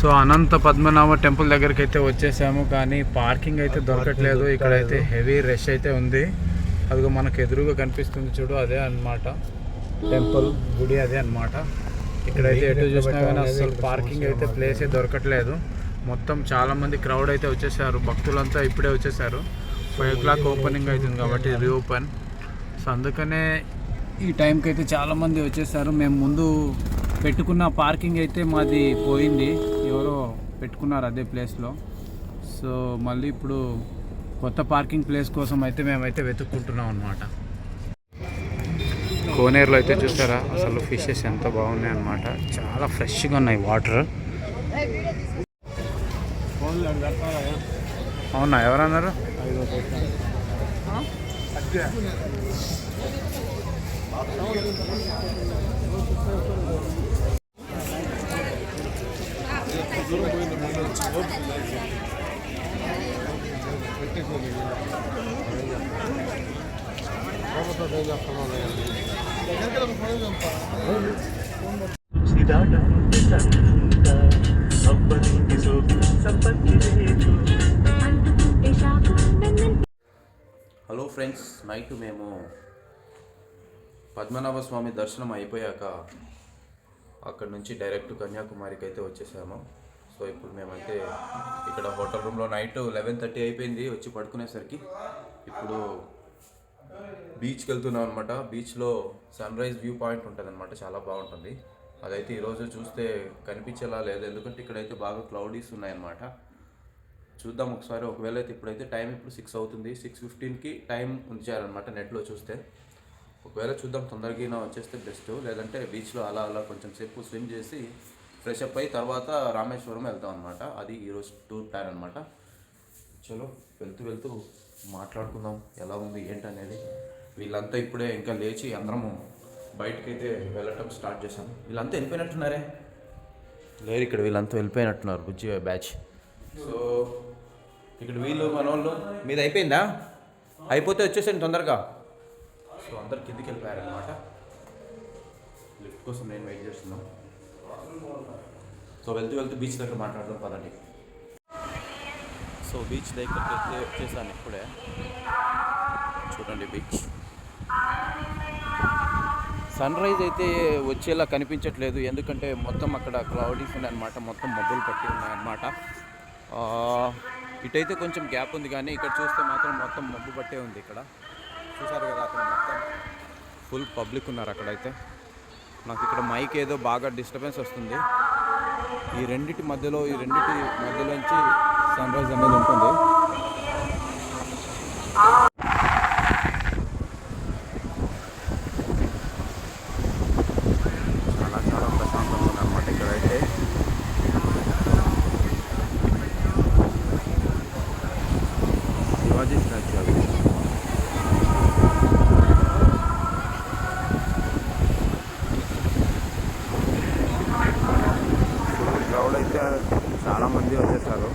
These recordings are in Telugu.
సో అనంత పద్మనాభ టెంపుల్ దగ్గరికి అయితే వచ్చేసాము కానీ పార్కింగ్ అయితే దొరకట్లేదు. ఇక్కడైతే హెవీ రష్ అయితే ఉంది. అదిగో మనకు ఎదురుగా కనిపిస్తుంది చూడు అదే అన్నమాట టెంపుల్ గుడి అదే అన్నమాట. ఇక్కడైతే ఎటు చూసినా కానీ అసలు పార్కింగ్ అయితే ప్లేసే దొరకట్లేదు. మొత్తం చాలా మంది క్రౌడ్ అయితే వచ్చేసారు. భక్తులంతా ఇప్పుడే వచ్చేసారు. ఫైవ్ ఓ క్లాక్ ఓపెనింగ్ అవుతుంది కాబట్టి రీఓపెన్ సో అందుకనే ఈ టైంకి అయితే చాలా మంది వచ్చేసారు. మేము ముందు పెట్టుకున్న పార్కింగ్ అయితే మాది పోయింది. ఎవరో పెట్టుకున్నారు అదే ప్లేస్లో సో మళ్ళీ ఇప్పుడు కొత్త పార్కింగ్ ప్లేస్ కోసం అయితే మేమైతే వెతుక్కుంటున్నాం అనమాట కోనేరులో అయితే చూసారా? అసలు ఫిషెస్ ఎంత బాగున్నాయి అనమాట చాలా ఫ్రెష్గా ఉన్నాయి వాటర్ అవునా? ఎవరన్నారు? హలో ఫ్రెండ్స్ నైట్ మేము పద్మనాభ స్వామి దర్శనం అయిపోయాక అక్కడ నుంచి డైరెక్ట్ కన్యాకుమారికి అయితే వచ్చేసాము. సో ఇప్పుడు మేమైతే ఇక్కడ హోటల్ రూమ్లో నైట్ లెవెన్ థర్టీ అయిపోయింది వచ్చి పడుకునేసరికి. ఇప్పుడు బీచ్కి వెళ్తున్నాం అనమాట బీచ్లో సన్ రైజ్ వ్యూ పాయింట్ ఉంటుంది అనమాట చాలా బాగుంటుంది. అదైతే ఈరోజు చూస్తే కనిపించేలా లేదు ఎందుకంటే ఇక్కడైతే బాగా క్లౌడీస్ ఉన్నాయన్నమాట. చూద్దాం ఒకసారి ఒకవేళ అయితే ఇప్పుడైతే టైం ఇప్పుడు సిక్స్ అవుతుంది. సిక్స్ ఫిఫ్టీన్కి టైం ఉంచారనమాట నెట్లో చూస్తే. ఒకవేళ చూద్దాం తొందరగా వచ్చేస్తే బెస్ట్. లేదంటే బీచ్లో అలా అలా కొంచెం సేపు స్విమ్ చేసి ఫ్రెష్ అప్ అయ్యి తర్వాత రామేశ్వరం వెళ్తాం అనమాట అది ఈరోజు టూర్ ప్లాన్ అనమాట చలో వెళ్తూ వెళ్తూ మాట్లాడుకుందాం. ఎలా ఉంది ఏంటనేది. వీళ్ళంతా ఇప్పుడే ఇంకా లేచి అందరము బయటకైతే వెళ్ళటం స్టార్ట్ చేశాం. వీళ్ళంతా వెళ్ళిపోయినట్టున్నారే? లేరు ఇక్కడ వీళ్ళంతా వెళ్ళిపోయినట్టున్నారు బుజ్జి బ్యాచ్. సో ఇక్కడ వీళ్ళు మన వాళ్ళు మీది అయిపోయిందా? అయిపోతే వచ్చేసాను తొందరగా. సో అందరు కిందికి వెళ్ళిపోయారనమాట లిఫ్ట్ కోసం నేను వెయిట్ చేస్తున్నాను సో వెళ్తూ వెళ్తూ బీచ్ దగ్గర మాట్లాడదాం పదండి. సో బీచ్ దగ్గరికి అయితే వచ్చేసాను ఇప్పుడే. చూడండి బీచ్ సన్ రైజ్ అయితే వచ్చేలా కనిపించట్లేదు. ఎందుకంటే మొత్తం అక్కడ క్లౌడీస్ ఉన్నాయన్నమాట. మొత్తం మబ్బులు పట్టి ఉన్నాయన్నమాట. ఇటైతే కొంచెం గ్యాప్ ఉంది కానీ ఇక్కడ చూస్తే మాత్రం మొత్తం మబ్బు పట్టే ఉంది ఇక్కడ. చూసారు కదా అక్కడ మొత్తం. ఫుల్ పబ్లిక్ ఉన్నారు అక్కడైతే. నాకు ఇక్కడ మైక్ ఏదో బాగా డిస్టర్బెన్స్ వస్తుంది. ఈ రెండిటి మధ్యలో ఈ రెండిటి మధ్యలోంచి సన్ రైజ్ అనేది ఉంటుంది చాలా చాలా ప్రశాంతంగా ఉందన్నమాట ఇక్కడైతే శివాజీ స్టాచ్యూ అది క్రౌడ్ అయితే చాలా మంది వచ్చేసారు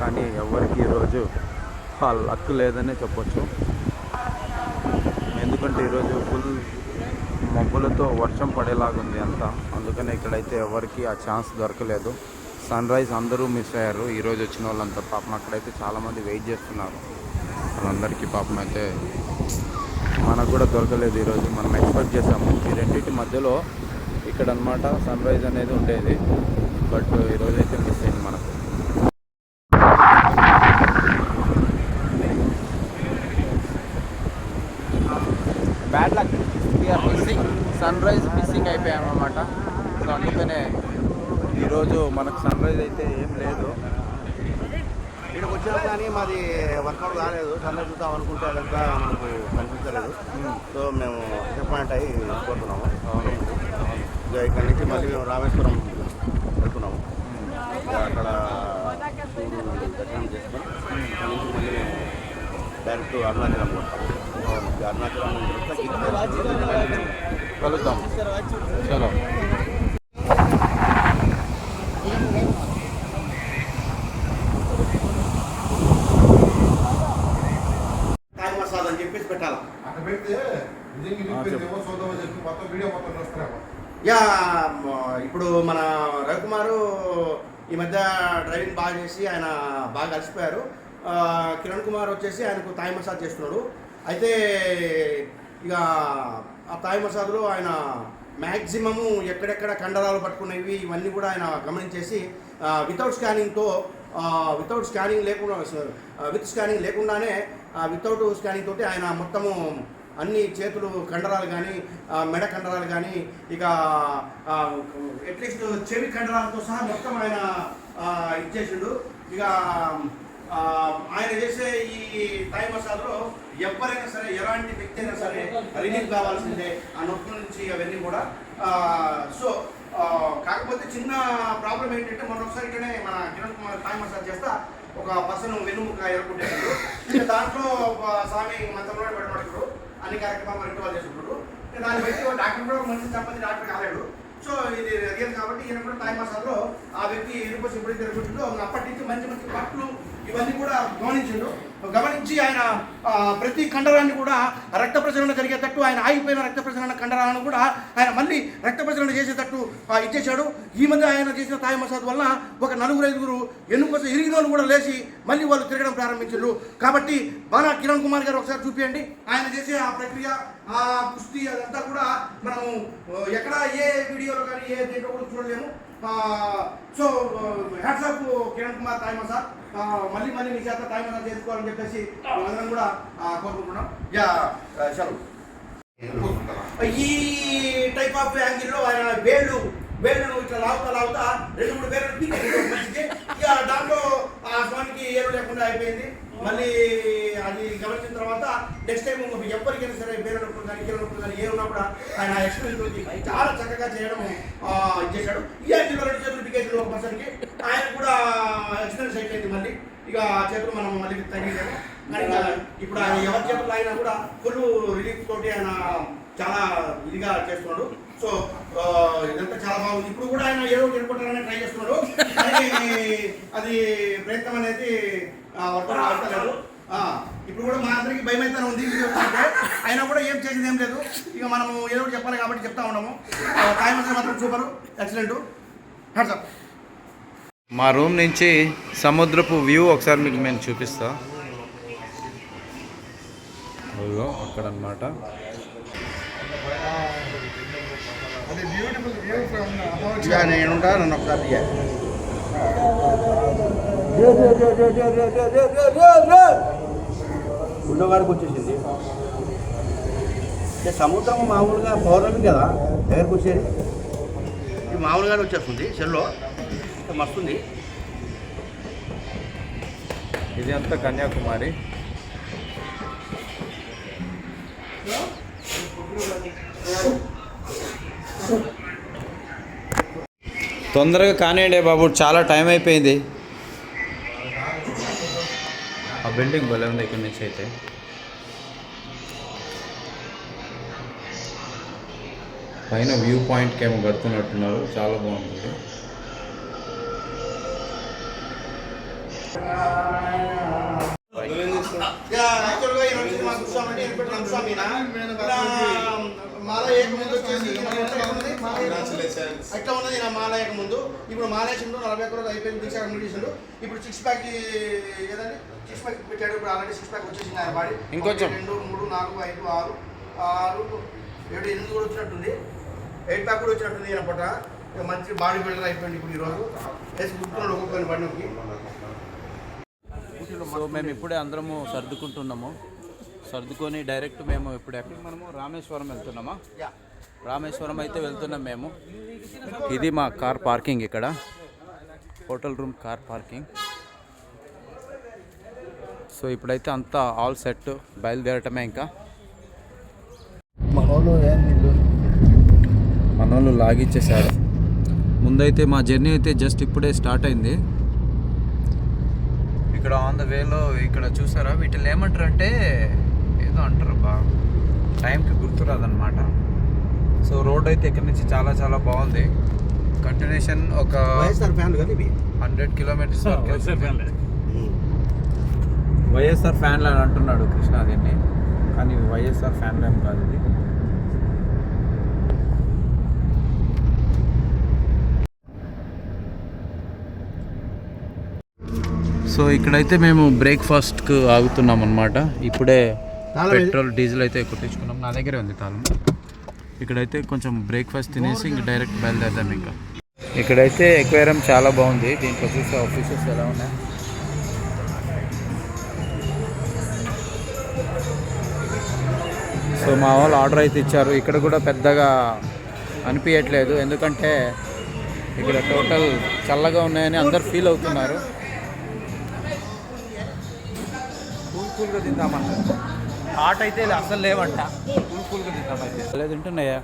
కానీ ఎవరికి ఈరోజు ఆ లక్ లేదనే చెప్పొచ్చు. ఎందుకంటే ఈరోజు ఫుల్ మబ్బులతో వర్షం పడేలాగుంది అంతా. అందుకనే ఇక్కడైతే ఎవరికి ఆ ఛాన్స్ దొరకలేదు. సన్ రైజ్ అందరూ మిస్ అయ్యారు. ఈరోజు వచ్చిన వాళ్ళంతా పాపం అక్కడైతే చాలామంది వెయిట్ చేస్తున్నారు. వాళ్ళందరికీ పాపం అయితే మనకు కూడా దొరకలేదు ఈరోజు. మనం ఎక్స్పెక్ట్ చేసాము. ఈ రెండింటి మధ్యలో ఇక్కడ అనమాట సన్ రైజ్ అనేది ఉండేది. బట్ ఈరోజు అయితే మిస్ అయింది మనకు bad luck we are missing sunrise missing అయిపోయాం అనమాట సో అందుకనే ఈరోజు మనకు సన్ రైజ్ అయితే ఏం లేదు ఇక్కడికి వచ్చినా కానీ మాది వర్కౌట్ చూద్దాం అనుకుంటే అదంతా మనకు కనిపించలేదు. సో మేము డిసప్పాయింట్ అయ్యి ఇక ఇక్కడ నుంచి మళ్ళీ మేము రామేశ్వరం వెళ్తున్నాము. అక్కడ దర్శనం చేసుకొని నుంచి మళ్ళీ డైరెక్ట్ అరుణాచలం పోతాం. అరుణాచలం కలుద్దాం. చలో. యా ఇప్పుడు మన రవికుమారు ఈ మధ్య డ్రైవింగ్ బాగా చేసి ఆయన బాగా కలిసిపోయారు కిరణ్ కుమార్ వచ్చేసి ఆయనకు తాయి మసాజ్ చేస్తున్నాడు. అయితే ఇక ఆ తాయి మసాజ్లో ఆయన మ్యాక్సిమము ఎక్కడెక్కడ కండరాలు పట్టుకునేవి ఇవన్నీ కూడా ఆయన గమనించేసి వితౌట్ స్కానింగ్తో వితౌట్ స్కానింగ్ లేకుండా విత్ స్కానింగ్ లేకుండానే వితౌట్ స్కానింగ్ తోటి ఆయన మొత్తము అన్ని చేతులు కండరాలు కానీ మెడ కండరాలు కానీ ఇక అట్లీస్ట్ చెవి కండరాలతో సహా మొత్తం ఆయన ఆ, ఇచ్చేసిండు. ఇక ఆయన చేసే ఈ టైం మసాజ్లో ఎవరైనా సరే ఎలాంటి వ్యక్తి అయినా సరే రిలీఫ్ కావాల్సిందే ఆ నొప్పి నుంచి అవన్నీ కూడా. సో కాకపోతే చిన్న ప్రాబ్లం ఏంటంటే మొన్న ఒకసారి ఇక్కడనే మన కిరణ్ కుమార్ టైం మసాజ్ చేస్తా ఒక పర్సన్ వెన్నుముక ఎరుకుంటాడు దాంట్లో ఒక స్వామి మంత్రంలో పెట్టబడుతుడు అన్ని కార్యక్రమాలు రెండు వాళ్ళు చేసుకుంటాడు దాన్ని బట్టి డాక్టర్ కూడా మనిషి మంచి సంబంధించి డాక్టర్ కాలేడు. సో ఇది రియల్ కాబట్టి ఈయన కూడా థాయ్ మసాజ్లో ఆ వ్యక్తి ఎరుపు ఎప్పుడైతే తిరుగుతుందో అప్పటి నుంచి మంచి మంచి పట్లు ఇవన్నీ కూడా గమనించిండు. గమనించి ఆయన ప్రతి కండరాన్ని కూడా రక్త ప్రసరణ జరిగేటట్టు ఆయన ఆగిపోయిన రక్త ప్రసరణ కండరాలను కూడా ఆయన మళ్ళీ రక్త ప్రసరణ చేసేటట్టు ఇచ్చేశాడు. ఈ మధ్య ఆయన చేసిన తాయి మసాజ్ ఒక నలుగురు ఐదుగురు ఎన్నుక ఇరిగిన వాళ్ళు కూడా లేచి మళ్ళీ వాళ్ళు తిరగడం ప్రారంభించారు కాబట్టి బాగా కిరణ్ కుమార్ గారు ఒకసారి చూపించండి ఆయన చేసే ఆ ప్రక్రియ ఆ కుస్తీ అదంతా కూడా మనము ఎక్కడ ఏ వీడియోలో కానీ ఏ దీంట్లో కూడా చూడలేము. సో హ్యాట్సాప్ కిరణ్ కుమార్ తాయి మసాజ్ ఆ, మళ్ళీ మళ్ళీ మీ చేత తాయి మసాజ్ చేసుకోవాలని చెప్పేసి అందరం కూడా కోరుకుంటున్నాం. యా సెలవు ఈ టైప్ ఆఫ్ యాంగిల్లో ఆయన వేళ్ళు వేళ్ళను ఇట్లా లాగుతా లాగుతా రెండు మూడు వేలు ఇక దాంట్లో ఏరు లేకుండా అయిపోయింది. మళ్ళీ అది గమనించిన తర్వాత నెక్స్ట్ టైం ఎవరికైనా సరే పేరు నొప్పులు కానీ కీళ్ళ నొప్పులు కానీ ఏమున్నా కూడా ఆయన ఎక్స్పీరియన్స్ తోటి చాలా చక్కగా చేయడం చేశాడు. ఈ ఐదు రెండు చేతులు టికెట్లు ఒక పర్సన్కి. ఆయన కూడా ఎక్స్పీరియన్స్ అయిపోయింది మళ్ళీ. ఇక చేతులు మనం మళ్ళీ తగ్గించాము కానీ ఇప్పుడు ఆయన ఎవరి చేతులు అయినా కూడా ఫుల్ రిలీఫ్ తోటి ఆయన చాలా ఇదిగా చేస్తున్నాడు. సో ఇదంతా చాలా బాగుంది. ఇప్పుడు కూడా ఆయన ఏదో తిరుగుకుంటారని ట్రై చేస్తున్నాడు కానీ అది ప్రయత్నం అనేది వర్కౌట్ అవుతలేదు ఇప్పుడు కూడా మా అందరికి భయం అయితే ఉంది అయినా కూడా ఏం చేసేది ఏం లేదు. ఇక మనము ఏదో ఒకటి చెప్పాలి కాబట్టి చెప్తా ఉన్నాము. టైం మాత్రం సూపర్ ఎక్సలెంట్ సార్ మా రూమ్ నుంచి సముద్రపు వ్యూ ఒకసారి మీకు నేను చూపిస్తా. అక్కడ అనమాట ఇక నేను ఉంటా నన్ను ఒకసారి. గుండగాడికి వచ్చేసింది. అంటే సముద్రం మామూలుగా పౌర్ణమి కదా దగ్గరకు వచ్చేది? ఇది మామూలుగానే వచ్చేస్తుంది సెల్లో. మస్తుంది. ఇది అంతా కన్యాకుమారి. తొందరగా కానివ్వండి బాబు చాలా టైం అయిపోయింది. ఆ బిల్డింగ్ భలే ఉంది ఇక్కడి నుంచి అయితే. పైన వ్యూ పాయింట్కి ఏమో కడుతున్నట్టున్నారు చాలా బాగుంటుంది మాల ఏక ముందు వచ్చేసి మన ఎట్లా ఉన్నది? నా మాల ఏక ముందు. ఇప్పుడు మాలేసిండు నలభై ఒక్క రోజు అయిపోయింది దీక్ష కంప్లీట్ చేసిండు. ఇప్పుడు సిక్స్ ప్యాక్ ఏదండి? సిక్స్ ప్యాక్ పెట్టాడు. ఇప్పుడు ఆల్రెడీ సిక్స్ ప్యాక్ వచ్చేసింది ఆయన బాడీ ఇంకొంచెం. రెండు మూడు నాలుగు ఐదు ఆరు. ఆరు ఏడు ఎనిమిది కూడా వచ్చినట్టుంది. ఎయిట్ ప్యాక్ కూడా వచ్చినట్టుంది ఈయన పూట ఇక మంచి బాడీ బిల్డర్ అయిపోయింది ఇప్పుడు ఈరోజు వేసి గుర్తున్నాడు ఒక్కొక్కరి బండికి. సో మేము ఇప్పుడే అందరము సర్దుకుంటున్నాము. సర్దుకొని డైరెక్ట్ మేము ఇప్పుడు ఎక్కడ మనము రామేశ్వరం వెళ్తున్నామా? యా. రామేశ్వరం అయితే వెళ్తున్నాం మేము. ఇది మా కార్ పార్కింగ్ ఇక్కడ. Hotel room car parking. So ఇప్పుడైతే అంతా ఆల్ సెట్ బయలుదేరటమే ఇంకా. మనోళ్ళు లాగిచ్చేసారు. ముందైతే మా జర్నీ అయితే జస్ట్ ఇప్పుడే స్టార్ట్ అయింది. ఇక్కడ ఆన్ ద వేలో ఇక్కడ చూసారా? వీటిని ఏమంటారు అంటే ఏదో అంటారు బా. టైంకి గుర్తురాదనమాట సో రోడ్ అయితే ఇక్కడ నుంచి చాలా చాలా బాగుంది. కంటిన్యూషన్ ఒక హండ్రెడ్ కిలోమీటర్స్ వైఎస్ఆర్ ఫ్యాన్లు. అని అంటున్నాడు కృష్ణ దీన్ని. కానీ వైఎస్ఆర్ ఫ్యాన్లు ఏం కాదు ఇది. సో ఇక్కడైతే మేము బ్రేక్ఫాస్ట్కి ఆగుతున్నాం అనమాట ఇప్పుడే పెట్రోల్ డీజిల్ అయితే కొట్టించుకున్నాం. నా దగ్గరే ఉంది తాళం. ఇక్కడైతే కొంచెం బ్రేక్ఫాస్ట్ తినేసి ఇంక డైరెక్ట్ బయలుదేరదాం ఇంకా. ఇక్కడైతే ఎక్వేరియం చాలా బాగుంది. దీంట్లో చూసే ఆఫీసెస్ ఎలా ఉన్నాయి? సో మా వాళ్ళు ఆర్డర్ అయితే ఇచ్చారు. ఇక్కడ కూడా పెద్దగా అనిపించట్లేదు ఎందుకంటే ఇక్కడ టోటల్ చల్లగా ఉన్నాయని అందరు ఫీల్ అవుతున్నారు. కూల్ కూల్గా తిందామంట హాట్ అయితే అసలు లేవంట. కూల్ కూల్గా తిందామైతే లేదు తింటున్నాయా?